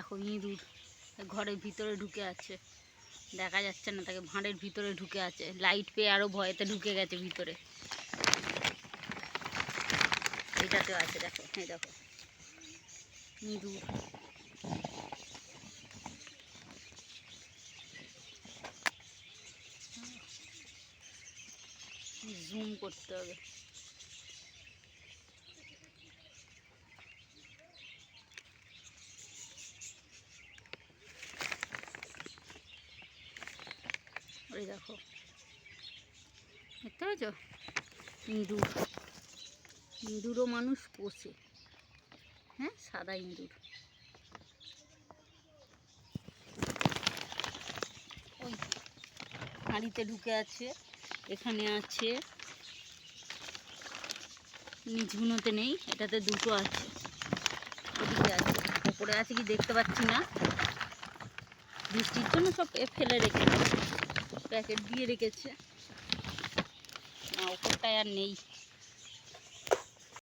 দেখো, ইঁদুর ঘরের ভিতরে ঢুকে আছে। দেখা যাচ্ছে না, তাকে ভাঁড়ের ভিতরে ঢুকে আছে। লাইট পেয়ে আরও ভয়েতে ঢুকে গেছে ভিতরে। এটাতেও আছে, দেখো হ্যাঁ দেখো। ইঁদুর। জুম করতে হবে। ওই দেখো। দেখতে পাচ্ছ ইঁদুর। ইঁদুরও মানুষ পোষে। হ্যাঁ সাদা ইঁদুর। ওই হাঁড়িতে ঢুকে আছে, এখানে আছে। নিচগুলোতে নেই, এটাতে দুটো আছে। ওদিকে আছে। ওপরে আছে কি দেখতে পাচ্ছি না। বৃষ্টির জন্য সব ফেলে রেখেছে প্যাকেট দিয়ে রেখেছে। না ওপরটায় আর নেই।